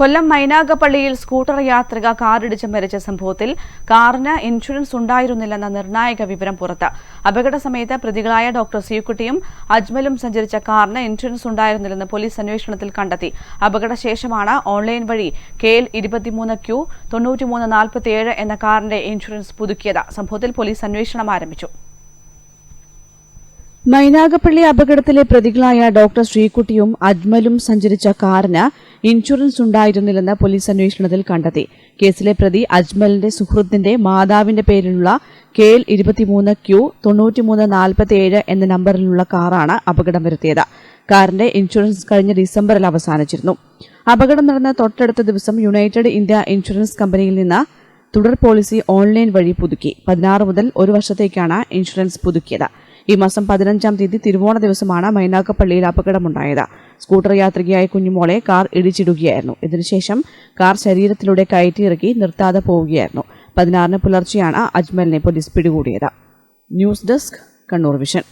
കൊല്ലം മൈനാഗപ്പള്ളിയിൽ scooter യാത്രിക കാറിടിച്ച് മരിച്ച സംഭവത്തിൽ കാറിന് ഇൻഷുറൻസ് ഉണ്ടായിരുന്നില്ലെന്ന നിർണായക വിവരം പുറത്ത്. അപകട സമയത്ത് പ്രതികളായ ഡോക്ടർ സിയുക്കുട്ടിയും അജ്മലും സഞ്ചരിച്ച കാറിന് ഇൻഷുറൻസ് ഉണ്ടായിരുന്നില്ലെന്ന് പോലീസ് അന്വേഷണത്തിൽ കണ്ടെത്തി. അപകടശേഷമാണ് ഓൺലൈൻ വഴി കെ എൽ ഇരുപത്തിമൂന്ന് ക്യു തൊണ്ണൂറ്റിമൂന്ന് നാൽപ്പത്തിയേഴ് എന്ന കാറിന്റെ ഇൻഷുറൻസ് പുതുക്കിയത്. സംഭവത്തിൽ പോലീസ് അന്വേഷണം ആരംഭിച്ചു. മൈനാഗപ്പള്ളി അപകടത്തിലെ പ്രതികളായ ഡോക്ടർ ശ്രീകുട്ടിയും അജ്മലും സഞ്ചരിച്ച കാറിന് ഇൻഷുറൻസ് ഉണ്ടായിരുന്നില്ലെന്ന് പോലീസ് അന്വേഷണത്തിൽ കണ്ടെത്തി. കേസിലെ പ്രതി അജ്മലിന്റെ സുഹൃത്തിന്റെ മാതാവിന്റെ പേരിലുള്ള കെ എൽ ഇരുപത്തിമൂന്ന് ക്യു തൊണ്ണൂറ്റിമൂന്ന് നാൽപ്പത്തിയേഴ് എന്ന നമ്പറിലുള്ള കാറാണ് അപകടം വരുത്തിയത്. കാറിന്റെ ഇൻഷുറൻസ് കഴിഞ്ഞ ഡിസംബറിൽ അവസാനിച്ചിരുന്നു. അപകടം നടന്ന തൊട്ടടുത്ത ദിവസം യുണൈറ്റഡ് ഇന്ത്യ ഇൻഷുറൻസ് കമ്പനിയിൽ നിന്ന് തുടർ പോളിസി ഓൺലൈൻ വഴി പുതുക്കി. പതിനാറ് മുതൽ ഒരു വർഷത്തേക്കാണ് ഇൻഷുറൻസ് പുതുക്കിയത്. ഈ മാസം പതിനഞ്ചാം തീയതി തിരുവോണ ദിവസമാണ് മൈനാക്കപ്പള്ളിയിൽ അപകടമുണ്ടായത്. സ്കൂട്ടർ യാത്രികയായ കുഞ്ഞുമോളെ കാർ ഇടിച്ചിടുകയായിരുന്നു. ഇതിനുശേഷം കാർ ശരീരത്തിലൂടെ കയറ്റിയിറക്കി നിർത്താതെ പോവുകയായിരുന്നു. പതിനാറിന് പുലർച്ചെയാണ് അജ്മലിനെ പോലീസ് പിടികൂടിയത്. News desk Kannur vision.